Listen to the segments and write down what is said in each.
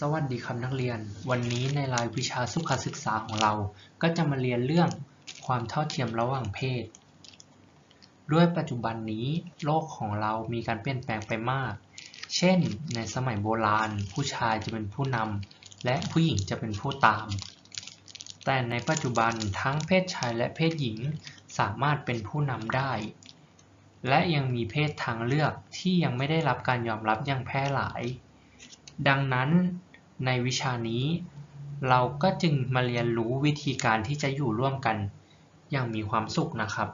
สวัสดีครับนักเรียน วันนี้ในรายวิชาสุขศึกษาของเรา ก็จะมาเรียนเรื่องความเท่าเทียมระหว่างเพศ ด้วยปัจจุบันนี้โลกของเรามีการเปลี่ยนแปลงไปมาก เช่น ในสมัยโบราณ ผู้ชายจะเป็นผู้นำและผู้หญิงจะเป็นผู้ตาม แต่ในปัจจุบันทั้งเพศชายและเพศหญิงสามารถเป็นผู้นำได้ และยังมีเพศทางเลือกที่ยังไม่ได้รับการยอมรับอย่างแพร่หลายดังนั้น ในวิชานี้ เราก็จึงมาเรียนรู้วิธีการที่จะอยู่ร่วมกัน อย่างมีความสุขนะครับ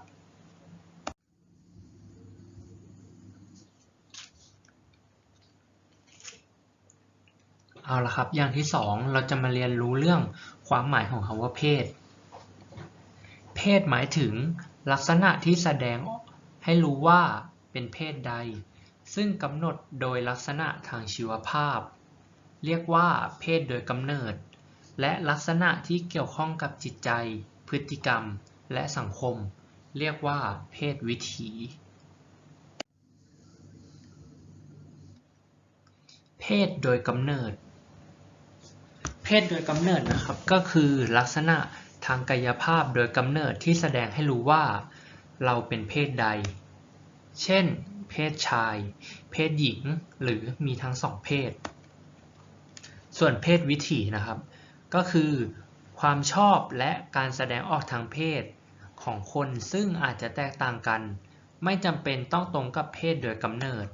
เอาละครับ อย่างที่สองเราจะมาเรียนรู้เรื่องความหมายของคำว่าเพศ เพศหมายถึงลักษณะที่แสดงให้รู้ว่าเป็นเพศใด ซึ่งกำหนดโดยลักษณะทางชีวภาพ เรียกว่าเพศโดยกำเนิด และลักษณะที่เกี่ยวข้องกับจิตใจ พฤติกรรม และสังคม เรียกว่าเพศวิถี เพศโดยกำเนิด เพศโดยกำเนิดนะครับ ก็คือลักษณะทางกายภาพโดยกำเนิดที่แสดงให้รู้ว่า เราเป็นเพศใด เช่น เพศชาย เพศหญิง หรือมีทั้งสองเพศ ส่วนเพศวิถีนะครับ ก็คือความชอบและการแสดงออกทางเพศของคนซึ่งอาจจะแตกต่างกัน ไม่จำเป็นต้องตรงกับเพศโดยกำเนิด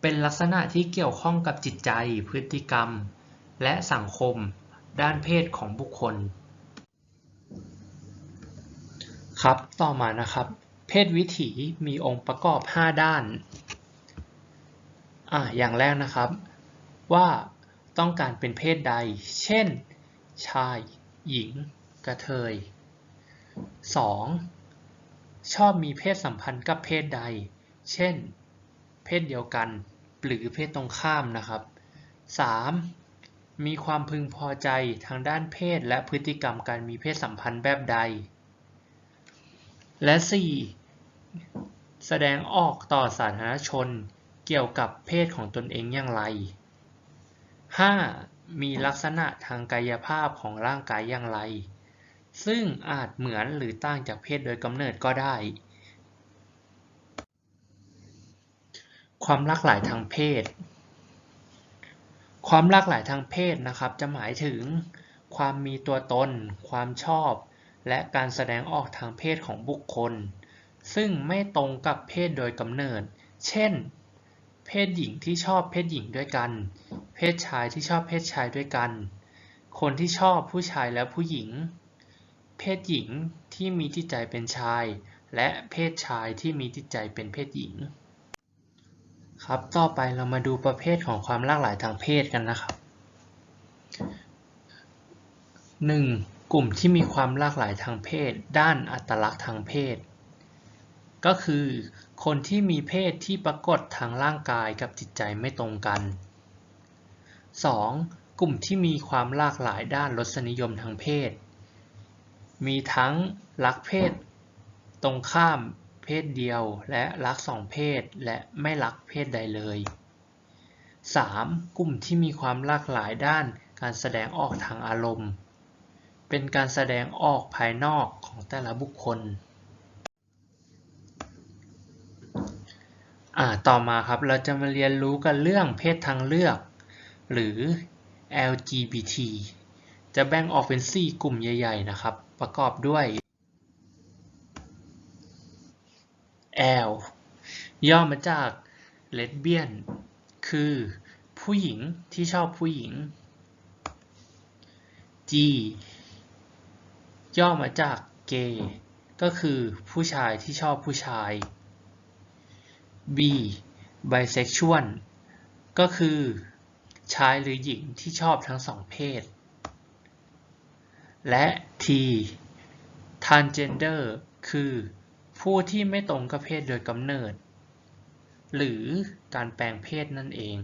เป็นลักษณะที่เกี่ยวข้องกับจิตใจ พฤติกรรม และสังคม ด้านเพศของบุคคล ครับ ต่อมานะครับ เพศวิถีมีองค์ประกอบ 5 ด้าน อ่าอย่างแรกนะครับ ว่าต้องการเป็นเพศใด เช่น ชาย หญิง กระเทย 2. ชอบมีเพศสัมพันธ์กับเพศใด เช่น เพศเดียวกัน หรือเพศตรงข้ามนะครับ 3. มีความพึงพอใจทางด้านเพศและพฤติกรรมการมีเพศสัมพันธ์แบบใด และ 4. แสดงออกต่อสาธารณชน เกี่ยวกับเพศของตนเองอย่างไร 5. มีลักษณะทางกายภาพของร่างกายอย่างไร ซึ่งอาจเหมือนหรือต่างจากเพศโดยกำเนิดก็ได้ ความหลากหลายทางเพศ ความหลากหลายทางเพศนะครับ จะหมายถึง ความมีตัวตน ความชอบ และการแสดงออกทางเพศของบุคคล ซึ่งไม่ตรงกับเพศโดยกำเนิด เช่น เพศหญิงที่ชอบเพศหญิงด้วยกัน เพศชายที่ชอบเพศชายด้วยกัน คนที่ชอบผู้ชายและผู้หญิง เพศหญิงที่มีจิตใจเป็นชาย และเพศชายที่มีจิตใจเป็นเพศหญิง ครับ ต่อไปเรามาดูประเภทของความหลากหลายทางเพศกันนะครับ 1. กลุ่มที่มีความหลากหลายทางเพศ ด้านอัตลักษณ์ทางเพศ ก็คือ คนที่มีเพศที่ปรากฏทางร่างกายกับจิตใจไม่ตรงกัน 2. กลุ่มที่มีความหลากหลายด้านรสนิยมทางเพศ มีทั้งรักเพศ ตรงข้ามเพศเดียวและรักสองเพศและไม่รักเพศใดเลย 3. กลุ่มที่มีความหลากหลายด้านการแสดงออกทางอารมณ์ เป็นการแสดงออกภายนอกของแต่ละบุคคล อ่า ต่อมาครับเราจะมาเรียนรู้กันเรื่องเพศทางเลือก หรือ LGBT จะแบ่งออกเป็น 4 กลุ่มใหญ่ ๆ นะครับ ประกอบด้วย L ย่อมาจาก Lesbian คือผู้หญิงที่ชอบผู้หญิง G ย่อมาจาก Gay ก็คือผู้ชายที่ชอบผู้ชาย B bisexual ก็คือชายหรือหญิงที่ชอบทั้งสองเพศ และ T transgender คือผู้ที่ไม่ตรงกับเพศโดยกำเนิด หรือการแปลงเพศนั่นเอง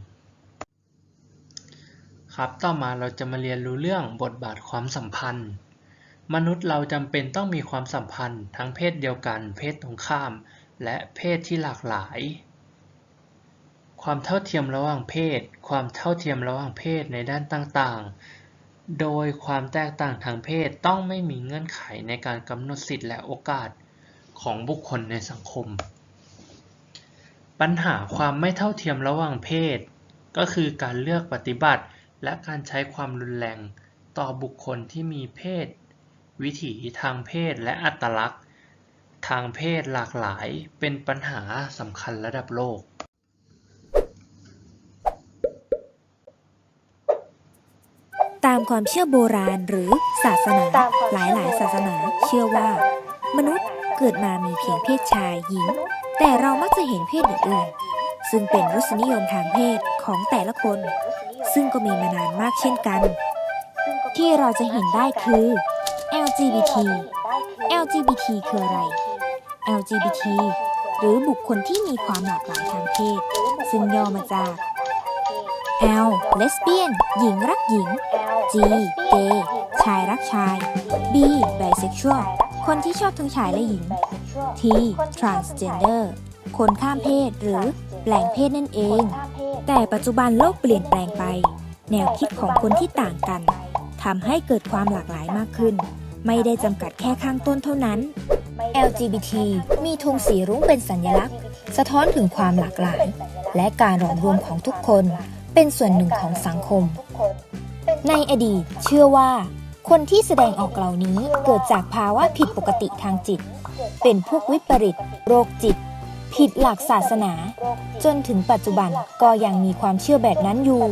ครับ ต่อมาเราจะมาเรียนรู้เรื่องบทบาทความสัมพันธ์ มนุษย์เราจำเป็นต้องมีความสัมพันธ์ทั้งเพศเดียวกัน เพศตรงข้าม และเพศที่หลากหลาย ความเท่าเทียมระหว่างเพศ ความเท่าเทียมระหว่างเพศในด้านต่างๆ โดยความแตกต่างทางเพศต้องไม่มีเงื่อนไขในการกำหนดสิทธิและโอกาสของบุคคลในสังคม ปัญหาความไม่เท่าเทียมระหว่างเพศ ก็คือการเลือกปฏิบัติ และการใช้ความรุนแรงต่อบุคคลที่มีเพศ วิถีทางเพศและอัตลักษณ์ ทางเพศหลากหลายเป็นปัญหาสำคัญระดับโลก ตามความเชื่อโบราณหรือศาสนา หลายๆศาสนาเชื่อว่า มนุษย์เกิดมามีเพียงเพศชายหญิง แต่เรามักจะเห็นเพศอื่นๆซึ่งเป็นรสนิยมทางเพศของแต่ละคน ซึ่งก็มีมานานมากเช่นกัน ที่เราจะเห็นได้คือ LGBT LGBT คืออะไร LGBT หรือบุคคลที่มีความหลากหลายทางเพศ ซึ่งย่อมาจาก L lesbian หญิงรักหญิง G gay ชายรักชาย B bisexual คนที่ชอบทั้งชายและหญิง T transgender คนข้ามเพศหรือแปลงเพศนั่นเอง แต่ปัจจุบันโลกเปลี่ยนแปลงไป แนวคิดของคนที่ต่างกันทำให้เกิดความหลากหลายมากขึ้น ไม่ได้จำกัดแค่ข้างต้นเท่านั้น LGBT มีธงสีรุ้งเป็นสัญลักษณ์ สะท้อนถึงความหลากหลาย และการหลอมรวมของทุกคน เป็นส่วนหนึ่งของสังคม ในอดีตเชื่อว่า คนที่แสดงออกเหล่านี้เกิดจากภาวะผิดปกติทางจิต เป็นพวกวิปริต โรคจิต ผิดหลักศาสนา จนถึงปัจจุบันก็ยังมีความเชื่อแบบนั้นอยู่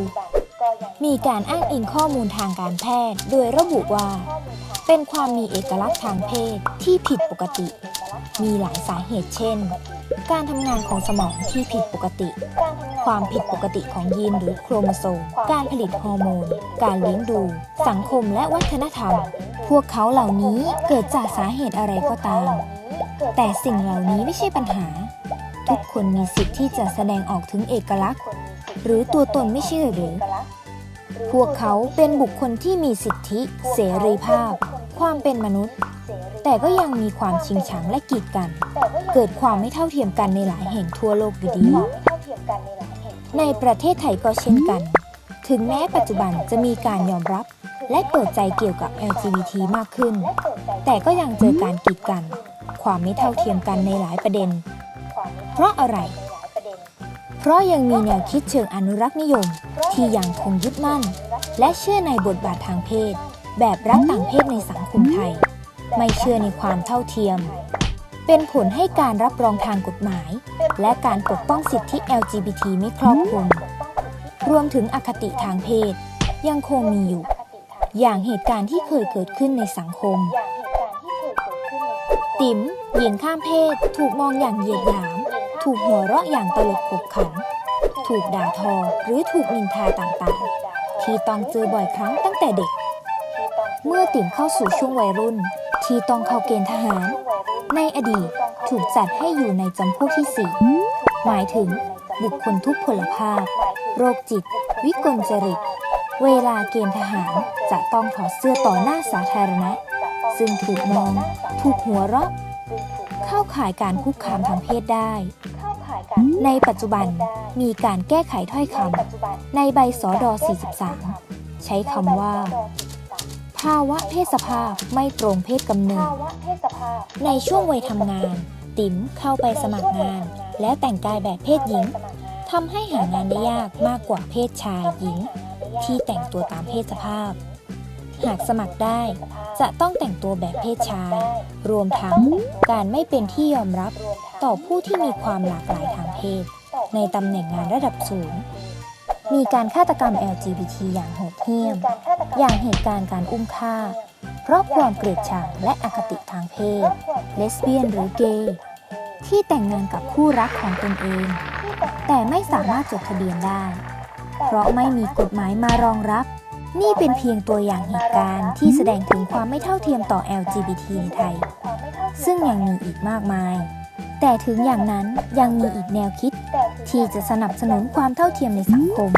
มีการอ้างอิงข้อมูลทางการแพทย์ โดยระบุว่า เป็นความมีเอกลักษณ์ทางเพศที่ผิดปกติ มีหลายสาเหตุเช่น การทำงานของสมองที่ผิดปกติ ความผิดปกติของยีนหรือโครโมโซม การผลิตฮอร์โมน การเลี้ยงดู สังคมและวัฒนธรรม พวกเขาเหล่านี้เกิดจากสาเหตุอะไรก็ตาม แต่สิ่งเหล่านี้ไม่ใช่ปัญหา ทุกคนมีสิทธิ์ที่จะแสดงออกถึงเอกลักษณ์ หรือตัวตนไม่ใช่หรือพวกเขาเป็นบุคคลที่มีสิทธิ เสรีภาพ ความเป็นมนุษย์ แต่ก็ยังมีความชิงชังและกีดกัน เกิดความไม่เท่าเทียมกันในหลายแห่งทั่วโลกอยู่ดี ในประเทศไทยก็เช่นกัน ถึงแม้ปัจจุบันจะมีการยอมรับ และเปิดใจเกี่ยวกับ LGBT มากขึ้น แต่ก็ยังเจอการกีดกัน ความไม่เท่าเทียมกันในหลายประเด็น เพราะอะไร เพราะยังมีแนวคิดเชิงอนุรักษ์นิยม ที่ยังคงยึดมั่น และเชื่อในบทบาททางเพศ แบบรักต่างเพศในสังคมไทย ไม่เชื่อในความเท่าเทียม เป็นผลให้การรับรองทางกฎหมาย และการปกป้องสิทธิ LGBT ไม่ครอบคลุม รวมถึงอคติทางเพศ ยังคงมีอยู่ อย่างเหตุการณ์ที่เคยเกิดขึ้นในสังคม ติ๋มหญิงข้ามเพศ ถูกมองอย่างเหยียดหยาม ถูกหัวเราะอย่างตลกขบขัน ถูกด่าทอหรือถูกนินทาต่างๆ ที่ต้องเจอบ่อยครั้งตั้งแต่เด็ก เมื่อติ๋มเข้าสู่ช่วงวัยรุ่น ที่ต้องเข้าเกณฑ์ทหาร ในอดีตถูกจัดให้อยู่ในจำพวกที่ 4 หมายถึงบุคคลทุกพลภาพ โรคจิต วิกลจริต เวลาเกณฑ์ทหารจะต้องถอดเสื้อต่อหน้าสาธารณะ ซึ่งถูกมอง ถูกหัวเราะ เข้าข่ายการคุกคามทางเพศได้ ในปัจจุบันมีการแก้ไขถ้อยคำในใบสอดอ43 ใช้คำว่า ภาวะเพศสภาพไม่ตรงเพศกำเนิด ในช่วงวัยทำงาน ติ๋มเข้าไปสมัครงาน แล้วแต่งกายแบบเพศหญิงทำให้หางานได้ยากมากกว่าเพศชายหญิง ที่แต่งตัวตามเพศสภาพ หากสมัครได้จะต้องแต่งตัวแบบเพศชาย รวมทั้งการไม่เป็นที่ยอมรับต่อผู้ที่มีความหลากหลายทางเพศ ในตำแหน่งงานระดับสูง มีการฆาตกรรม LGBT อย่างโหดเหี้ยม อย่างเหตุการณ์การอุ้มฆ่า เพราะความเกลียดชังและอคติทางเพศ เลสเบี้ยนหรือเกย์ที่แต่งงานกับคู่รักของตนเอง แต่ไม่สามารถจดทะเบียนได้ เพราะไม่มีกฎหมายมารองรับ นี่เป็นเพียงตัวอย่างเหตุการณ์ที่แสดงถึงความไม่เท่าเทียมต่อ LGBT ในไทย ซึ่งยังมีอีกมากมาย แต่ถึงอย่างนั้นยังมีอีกแนวคิด ที่จะสนับสนุนความเท่าเทียมในสังคม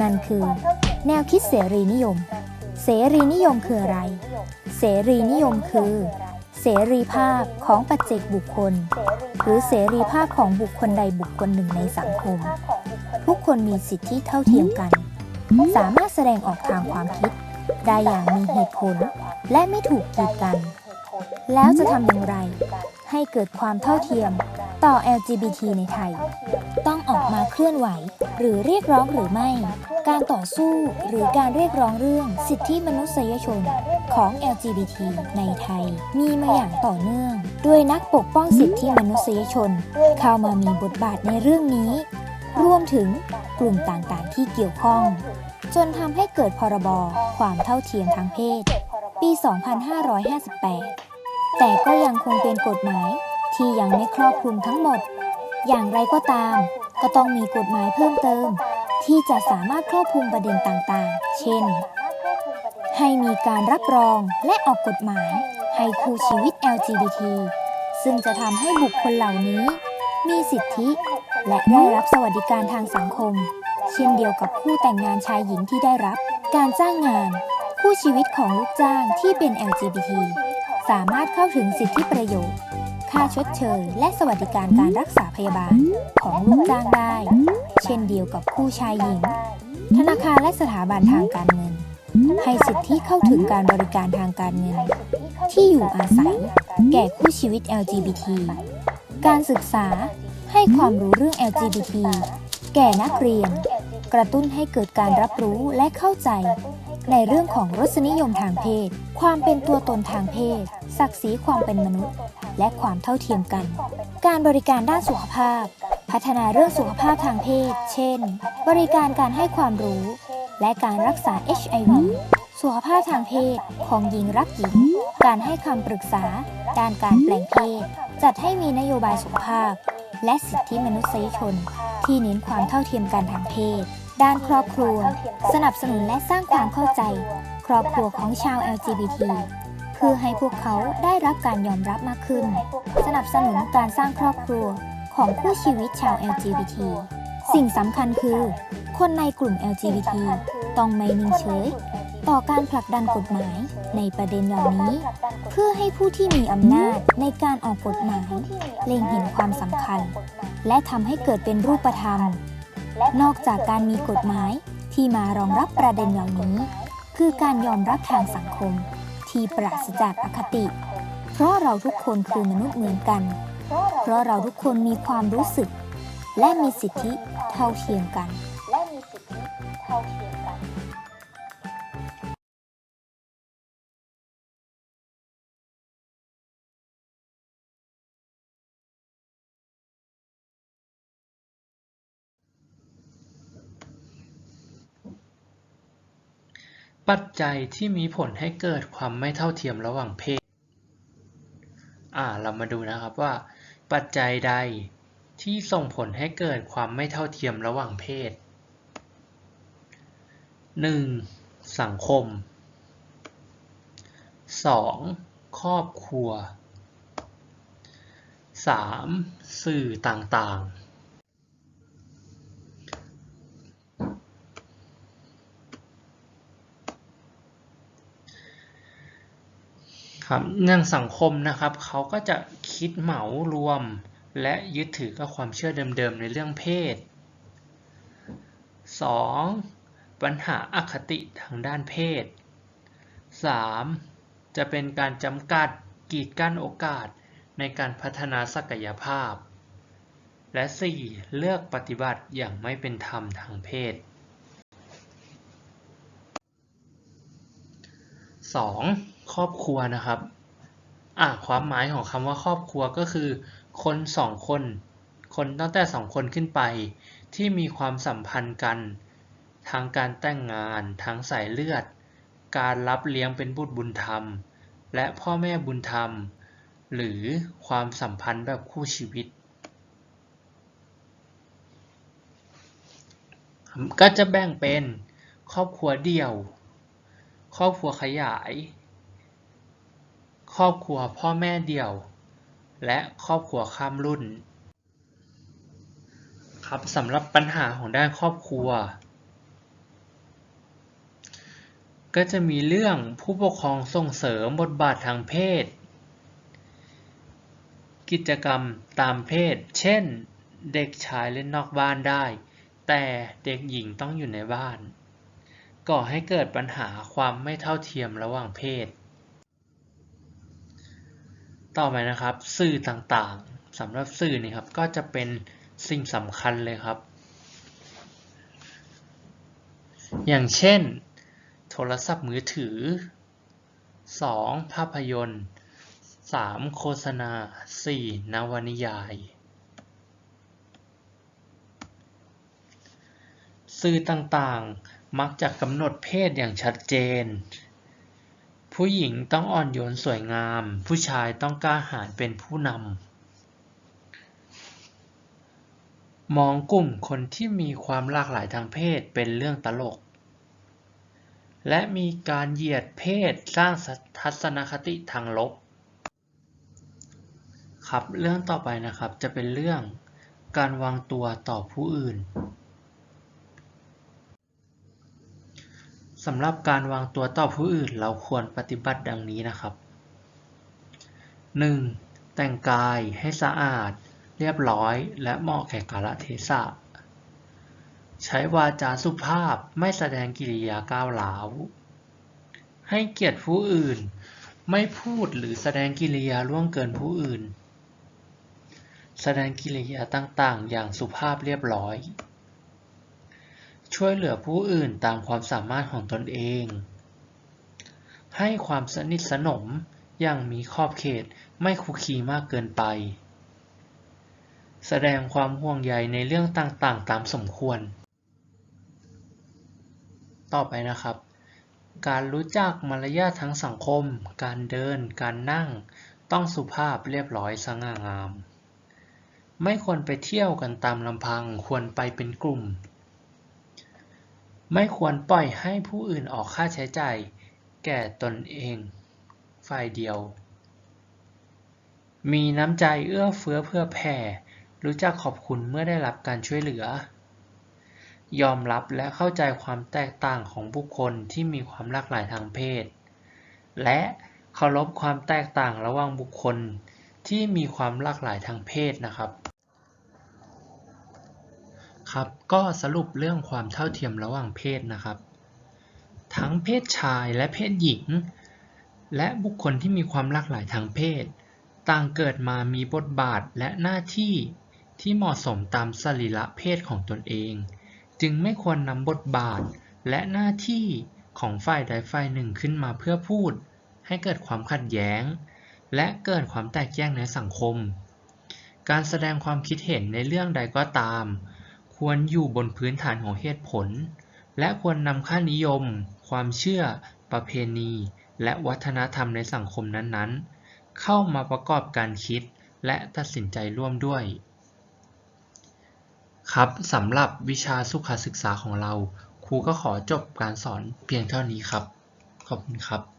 นั่นคือ แนวคิดเสรีนิยม เสรีนิยมคืออะไร เสรีนิยมคือ เสรีภาพของปัจเจกบุคคล หรือเสรีภาพของบุคคลใดบุคคลหนึ่งในสังคม ทุกคนมีสิทธิเท่าเทียมกัน สามารถแสดงออกทางความคิด ได้อย่างมีเหตุผล และไม่ถูกกีดกัน แล้วจะทำอย่างไร ให้เกิดความเท่าเทียม ต่อ LGBT ในไทย ต้องออกมาเคลื่อนไหว หรือเรียกร้องหรือไม่ การต่อสู้หรือการเรียกร้องเรื่องสิทธิมนุษยชนของ LGBT ในไทย มีมาอย่างต่อเนื่อง โดยนักปกป้องสิทธิมนุษยชน เข้ามามีบทบาทในเรื่องนี้ รวมถึงกลุ่มต่างๆ ที่เกี่ยวข้อง จนทำให้เกิดพรบความเท่าเทียมทางเพศ ปี 2558 แต่ก็ยังคงเป็นกฎหมาย ที่ยังไม่ครอบคลุมทั้งหมด อย่างไรก็ตาม ก็ต้องมีกฎหมายเพิ่มเติม ที่จะสามารถครอบคลุมประเด็นต่างๆ เช่น ให้มีการรับรองและออกกฎหมายให้คู่ชีวิต LGBT ซึ่งจะทำให้บุคคลเหล่านี้ มีสิทธิ และได้รับสวัสดิการทางสังคม เช่นเดียวกับคู่แต่งงานชายหญิงที่ได้รับ การจ้างงาน คู่ชีวิตของลูกจ้างที่เป็น LGBT สามารถเข้าถึงสิทธิประโยชน์ ค่าชดเชย และสวัสดิการการรักษาพยาบาล ของลูกจ้างได้ เช่นเดียวกับคู่ชายหญิง ธนาคารและสถาบันทางการเงิน ให้สิทธิเข้าถึงการบริการทางการเงิน ที่อยู่อาศัย แก่คู่ชีวิต LGBT การศึกษาให้ความรู้เรื่อง LGBT แก่นักเรียน กระตุ้นให้เกิดการรับรู้และเข้าใจ ในเรื่องของรสนิยมทางเพศ ความเป็นตัวตนทางเพศ ศักดิ์ศรีความเป็นมนุษย์ และความเท่าเทียมกัน การบริการด้านสุขภาพ พัฒนาเรื่องสุขภาพทางเพศ เช่น บริการการให้ความรู้ และการรักษา HIV สุขภาพทางเพศของหญิงรักหญิง การให้คำปรึกษา ด้านการแปลงเพศ จัดให้มีนโยบายสุขภาพ และสิทธิมนุษยชน ที่เน้นความเท่าเทียมกันทางเพศ ด้านครอบครัว สนับสนุนและสร้างความเข้าใจ ครอบครัวของชาว LGBT พื่อให้พวกเขาได้รับการยอมรับมากขึ้น สนับสนุนการสร้างครอบครัวของผู้ชีวิตชาว LGBT สิ่งสำคัญคือ คนในกลุ่ม LGBT ต้องไม่นิ่งเฉย ต่อการผลักดันกฎหมายในประเด็นเหล่านี้ เพื่อให้ผู้ที่มีอำนาจในการออกกฎหมาย เล็งเห็นความสำคัญ และทำให้เกิดเป็นรูปธรรม นอกจากการมีกฎหมายที่มารองรับประเด็นเหล่านี้ คือการยอมรับทางสังคม ที่ปราศจากอคติ เพราะเราทุกคนคือมนุษย์เหมือนกัน เพราะเราทุกคนมีความรู้สึก และมีสิทธิเท่าเทียมกัน ปัจจัยที่มีผลให้เกิดความไม่เท่าเทียมระหว่างเพศ อ่า เรามาดูนะครับว่า ปัจจัยใดที่ส่งผลให้เกิดความไม่เท่าเทียมระหว่างเพศ 1. สังคม 2. ครอบครัว 3. สื่อต่างๆ ครับเรื่องสังคมนะครับเขาก็จะคิดเหมารวม และยึดถือกับความเชื่อเดิมๆในเรื่องเพศ 2. ปัญหาอคติทางด้านเพศ 3. จะเป็นการจำกัดกีดกั้นโอกาสในการพัฒนาศักยภาพ และ 4. เลือกปฏิบัติอย่างไม่เป็นธรรมทางเพศ 2. ครอบครัวนะครับอะความหมายของคำว่าครอบครัวก็คือ คนสองคน คนตั้งแต่สองคนขึ้นไป ที่มีความสัมพันธ์กัน ทางการแต่งงานทางสายเลือด การรับเลี้ยงเป็นบุตรบุญธรรม และพ่อแม่บุญธรรม หรือความสัมพันธ์แบบคู่ชีวิต ก็จะแบ่งเป็นครอบครัวเดี่ยว ครอบครัวขยาย ครอบครัวพ่อแม่เดี่ยว และครอบครัวข้ามรุ่น ครับสำหรับปัญหาของด้านครอบครัว ก็จะมีเรื่องผู้ปกครองส่งเสริมบทบาททางเพศ กิจกรรมตามเพศ เช่น เด็กชายเล่นนอกบ้านได้ แต่เด็กหญิงต้องอยู่ในบ้าน ก่อให้เกิดปัญหาความไม่เท่าเทียมระหว่างเพศ ต่อไปนะครับสื่อต่างๆสำหรับสื่อนี่ครับก็จะเป็นสิ่งสำคัญเลยครับ อย่างเช่น โทรศัพท์มือถือ 2. ภาพยนตร์ 3. โฆษณา 4. นวนิยาย สื่อต่างๆมักจะกำหนดเพศอย่างชัดเจน ผู้หญิงต้องอ่อนโยนสวยงาม ผู้ชายต้องกล้าหาญเป็นผู้นำ มองกลุ่มคนที่มีความหลากหลายทางเพศเป็นเรื่องตลก และมีการเหยียดเพศสร้างทัศนคติทางลบ ครับเรื่องต่อไปนะครับจะเป็นเรื่องการวางตัวต่อผู้อื่น สำหรับการวางตัวต่อผู้อื่นเราควรปฏิบัติดังนี้นะครับ 1. แต่งกายให้สะอาด เรียบร้อย และเหมาะแก่กาลเทศะ ใช้วาจาสุภาพไม่แสดงกิริยาก้าวร้าว ให้เกียรติผู้อื่น ไม่พูดหรือแสดงกิริยาล่วงเกินผู้อื่น แสดงกิริยาต่างๆ อย่างสุภาพเรียบร้อย ช่วยเหลือผู้อื่นตามความสามารถของตนเอง ให้ความสนิทสนมอย่างมีขอบเขตไม่คุกคีมากเกินไป แสดงความห่วงใยในเรื่องต่างๆ ตามสมควร ต่อไปนะครับ การรู้จักมารยาททั้งสังคม การเดิน การนั่ง ต้องสุภาพเรียบร้อยสง่างาม ไม่ควรไปเที่ยวกันตามลำพัง ควรไปเป็นกลุ่ม ไม่ควรปล่อยให้ผู้อื่นออกค่าใช้จ่ายแก่ตนเองฝ่ายเดียว มีน้ำใจเอื้อเฟื้อเพื่อแผ่ รู้จักขอบคุณเมื่อได้รับการช่วยเหลือ ยอมรับและเข้าใจความแตกต่างของบุคคลที่มีความหลากหลายทางเพศ และเคารพความแตกต่างระหว่างบุคคลที่มีความหลากหลายทางเพศนะครับ ครับ ก็สรุปเรื่องความเท่าเทียมระหว่างเพศนะครับ ทั้งเพศชายและเพศหญิง และบุคคลที่มีความหลากหลายทางเพศ ต่างเกิดมามีบทบาทและหน้าที่ที่เหมาะสมตามสรีระเพศของตนเอง จึงไม่ควรนำบทบาทและหน้าที่ของฝ่ายใดฝ่ายหนึ่งขึ้นมาเพื่อพูด ให้เกิดความขัดแย้ง และเกิดความแตกแยกในสังคม การแสดงความคิดเห็นในเรื่องใดก็ตาม ควรอยู่บนพื้นฐานของเหตุผล และควรนำค่านิยม ความเชื่อ ประเพณี และวัฒนธรรมในสังคมนั้นๆ เข้ามาประกอบการคิดและตัดสินใจร่วมด้วย ครับสำหรับวิชาสุขศึกษาของเรา ครูก็ขอจบการสอนเพียงเท่านี้ครับ ขอบคุณครับ